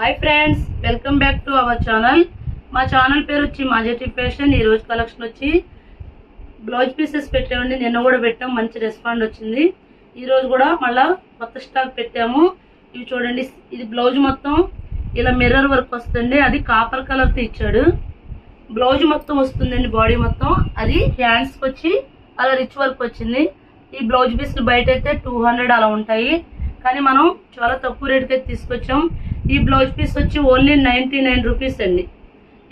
Hi friends welcome back to our channel మా channel పేరు వచ్చి మాజెటివ్ ఫ్యాషన్ ఈ రోజు కలెక్షన్ వచ్చి బ్లౌజ్ పీసెస్ పెట్టామండి. నిన్న కూడా పెట్టాం. మంచి రెస్పాండ్ వచ్చింది. ఈరోజు కూడా మళ్ళా కొత్త స్టాక్ పెట్టాము. ఇవి చూడండి ఇది బ్లౌజ్ మొత్తం ఇలా మిర్రర్ వర్క్ వస్తుంది అది కాపర్ కలర్తో ఇచ్చాడు. బ్లౌజ్ మొత్తం వస్తుందండి బాడీ మొత్తం. అది హ్యాండ్స్కి వచ్చి అలా రిచ్ వర్క్ వచ్చింది. ఈ బ్లౌజ్ పీస్లు బయట అయితే టూ హండ్రెడ్ అలా ఉంటాయి. కానీ మనం చాలా తక్కువ రేట్కి అయితే తీసుకొచ్చాం. ఈ బ్లౌజ్ పీస్ వచ్చి ఓన్లీ నైంటీ నైన్ రూపీస్ అండి.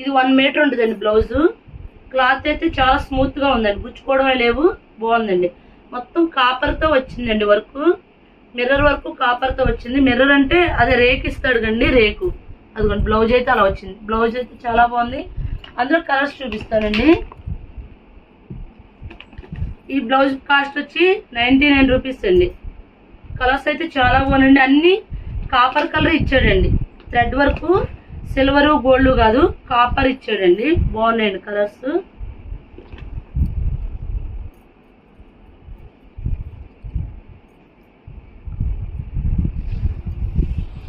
ఇది వన్ మీటర్ ఉంటుందండి బ్లౌజ్. క్లాత్ అయితే చాలా స్మూత్గా ఉందండి. గుచ్చుకోవడమే లేవు బాగుందండి. మొత్తం కాపర్తో వచ్చిందండి వర్క్. మిర్రర్ వర్క్ కాపర్తో వచ్చింది. మిర్రర్ అంటే అదే రేకు ఇస్తాడు కండి రేకు. అదిగోండి బ్లౌజ్ అయితే అలా వచ్చింది. బ్లౌజ్ అయితే చాలా బాగుంది. అందులో కలర్స్ చూపిస్తానండి. ఈ బ్లౌజ్ కాస్ట్ వచ్చి నైంటీ నైన్ రూపీస్ అండి. కలర్స్ అయితే చాలా బాగుందండి అన్ని కాపర్ కలర్ ఇచ్చాడండి. థ్రెడ్ వర్క్ సిల్వర్ గోల్డ్ కాదు కాపర్ ఇచ్చాడండి. బాగున్నాయండి కలర్స్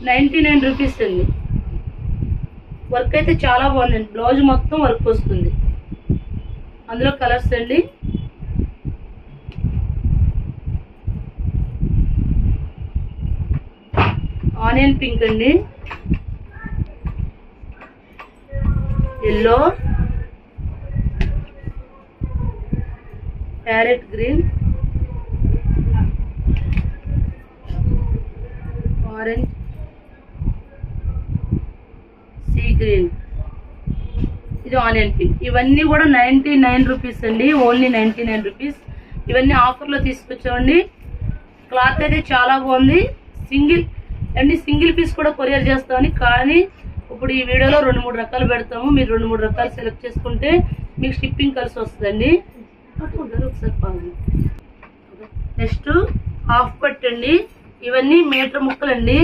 నైంటీ నైన్ రూపీస్ అండి. వర్క్ అయితే చాలా బాగుందండి. బ్లౌజ్ మొత్తం వర్క్ వస్తుంది. అందులో కలర్స్ అండి. ఆనియన్ పింక్ అండి. Yellow parrot green orange sea green ఇది ఆనియన్ పింక్. ఇవన్నీ కూడా నైంటీ నైన్ రూపీస్ అండి. Only ninety nine rupees. ఇవన్నీ ఆఫర్లో తీసుకొచ్చామండి. క్లాత్ అయితే చాలా బాగుంది. సింగిల్ అండి సింగిల్ పీస్ కూడా కొరియర్ చేస్తామని కానీ ఇప్పుడు ఈ వీడియోలో రెండు మూడు రకాలు పెడతాము. మీరు రెండు మూడు రకాలు సెలెక్ట్ చేసుకుంటే మీకు షిప్పింగ్ కలిసి వస్తుందండి. ఒకసారి నెక్స్ట్ హాఫ్ పట్ అండి. ఇవన్నీ మీటర్ ముక్కలండి.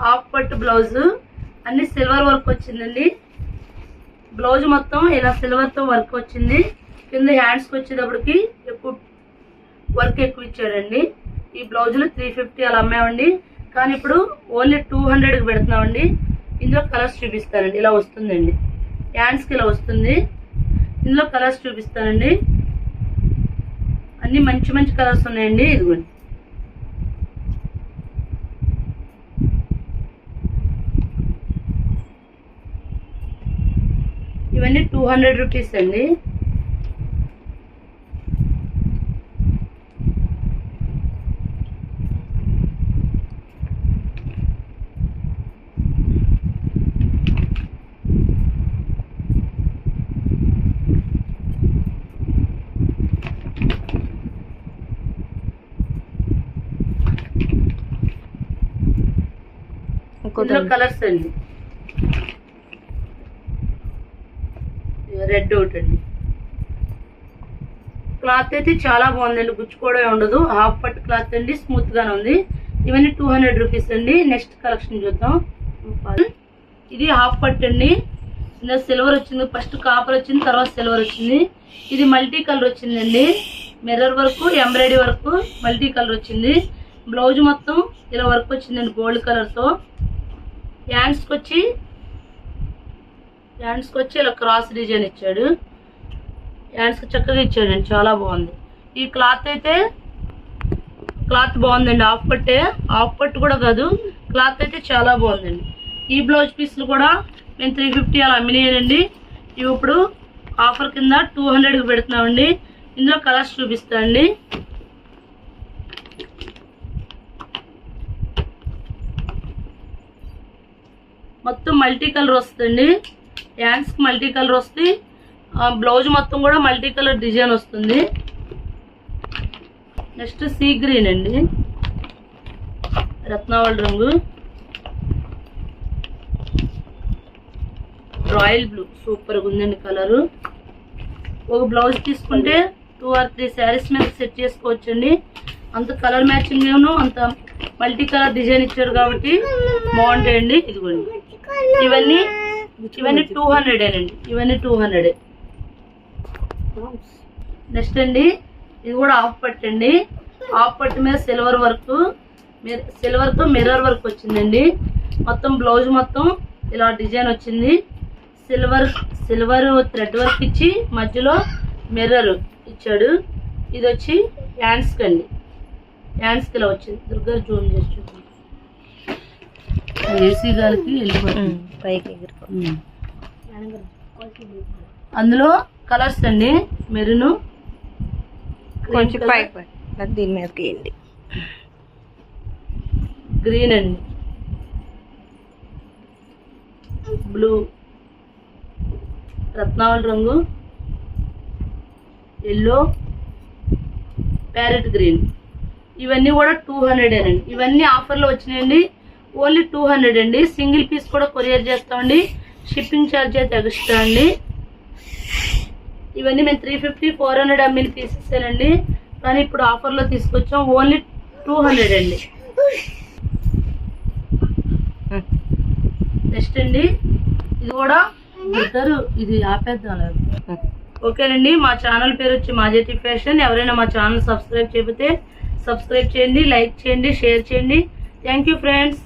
హాఫ్ పట్ బ్లౌజ్. అన్ని సిల్వర్ వర్క్ వచ్చిందండి. బ్లౌజ్ మొత్తం ఇలా సిల్వర్తో వర్క్ వచ్చింది. కింద హ్యాండ్స్కి వచ్చేటప్పటికి ఎక్కువ వర్క్ ఎక్కువ ఇచ్చాడండి. ఈ బ్లౌజులు త్రీ ఫిఫ్టీ అలా అమ్మామండి. కానీ ఇప్పుడు ఓన్లీ టూ హండ్రెడ్కి పెడుతున్నామండి. ఇందులో కలర్స్ చూపిస్తానండి. ఇలా వస్తుందండి. హ్యాండ్స్కి ఇలా వస్తుంది. ఇందులో కలర్స్ చూపిస్తానండి. అన్ని మంచి మంచి కలర్స్ ఉన్నాయండి. ఇదిగోండి. ఇవన్నీ టూ హండ్రెడ్ రూపీస్ అండి. ఇందులో కలర్స్ అండి. రెడ్ ఒకటి అండి. క్లాత్ అయితే చాలా బాగుందండి. గుచ్చుకోవడం ఉండదు. హాఫ్ పట్ క్లాత్ అండి. స్మూత్ గానే ఉంది. ఇవన్నీ టూ హండ్రెడ్ రూపీస్ అండి. నెక్స్ట్ కలెక్షన్ చూద్దాం. ఇది హాఫ్ పట్ అండి. ఇందులో సిల్వర్ వచ్చింది. ఫస్ట్ కాపర్ వచ్చింది తర్వాత సిల్వర్ వచ్చింది. ఇది మల్టీ కలర్ వచ్చిందండి. Mirror work embroidery work multi colour వచ్చింది. బ్లౌజ్ మొత్తం ఇలా వర్క్ వచ్చిందండి గోల్డ్ కలర్తో హ్యాండ్స్కి వచ్చి హ్యాండ్స్కి వచ్చి ఇలా క్రాస్ డిజైన్ ఇచ్చాడు. హ్యాండ్స్కి చక్కగా ఇచ్చాడండి చాలా బాగుంది. ఈ క్లాత్ అయితే క్లాత్ బాగుందండి హాఫ్ పట్టే హాఫ్ పట్టు కూడా కాదు క్లాత్ అయితే చాలా బాగుందండి. ఈ బ్లౌజ్ పీస్లు కూడా మేము త్రీ ఫిఫ్టీ అలా అమ్మినాయండి ఇవి ఇప్పుడు ఆఫర్ కింద టూ హండ్రెడ్కి పెడుతున్నామండి. ఇందులో కలర్స్ చూపిస్తా అండి. మొత్తం మల్టీ కలర్ వస్తుంది హ్యాండ్స్కి మల్టీ కలర్ వస్తుంది. ఆ బ్లౌజ్ మొత్తం కూడా మల్టీ కలర్ డిజైన్ వస్తుంది. నెక్స్ట్ సీ గ్రీన్ అండి. రత్నావళి రంగు. Royal blue. సూపర్గా ఉందండి కలరు. ఒక బ్లౌజ్ తీసుకుంటే టూ ఆర్ త్రీ శారీస్ మీద సెట్ చేసుకోవచ్చండి. అంత కలర్ మ్యాచింగ్ ఏమో అంత మల్టీ కలర్ డిజైన్ ఇచ్చారు కాబట్టి బాగుంటాయండి. ఇదిగోండి. ఇవన్నీ ఇవన్నీ టూ హండ్రెడ్ అండి. ఇవన్నీ టూ హండ్రెడ్ నెక్స్ట్ అండి ఇది కూడా హాఫ్ పట్టు అండి. హాఫ్ పట్టు మీద సిల్వర్ వర్క్ సిల్వర్తో మిర్రర్ వర్క్ వచ్చిందండి. మొత్తం బ్లౌజ్ మొత్తం ఇలా డిజైన్ వచ్చింది. సిల్వర్ సిల్వర్ థ్రెడ్ వర్క్ ఇచ్చి మధ్యలో మిర్రర్ ఇచ్చాడు. ఇది వచ్చి హ్యాండ్స్కి అండి. హ్యాండ్స్కి ఇలా వచ్చింది. దుర్గా జూమ్ చేసి ఏసీ గారికి వెళ్ళిపోతుంది. పైకి. అందులో కలర్స్ అండి. మెరూన్. కొంచెం పైకి దీని మీదకి వేయండి గ్రీన్ అండి. బ్లూ రత్నావళి రంగు. ఎల్లో ప్యారెట్ గ్రీన్ ఇవన్నీ కూడా టూ హండ్రెడ్ అండి ఇవన్నీ ఆఫర్లో వచ్చినాయండి. ఓన్లీ టూ హండ్రెడ్ అండి. సింగిల్ పీస్ కూడా కొరియర్ చేస్తామండి. షిప్పింగ్ ఛార్జ్ అయితే ఎక్స్ట్రా అండి. ఇవన్నీ మేము three fifty four hundred ML తీసేసానండి కానీ ఇప్పుడు ఆఫర్లో తీసుకొచ్చాం. ఓన్లీ టూ హండ్రెడ్ అండి. నెక్స్ట్ అండి. ఇది కూడా ఇద్దరు ఇది ఆపేద్దాం లేదు. ఓకేనండి. మా ఛానల్ పేరు వచ్చి మాజేటి ఫ్యాషన్. ఎవరైనా మా ఛానల్ సబ్స్క్రైబ్ చేపితే సబ్స్క్రైబ్ చేయండి లైక్ చేయండి షేర్ చేయండి. Thank you friends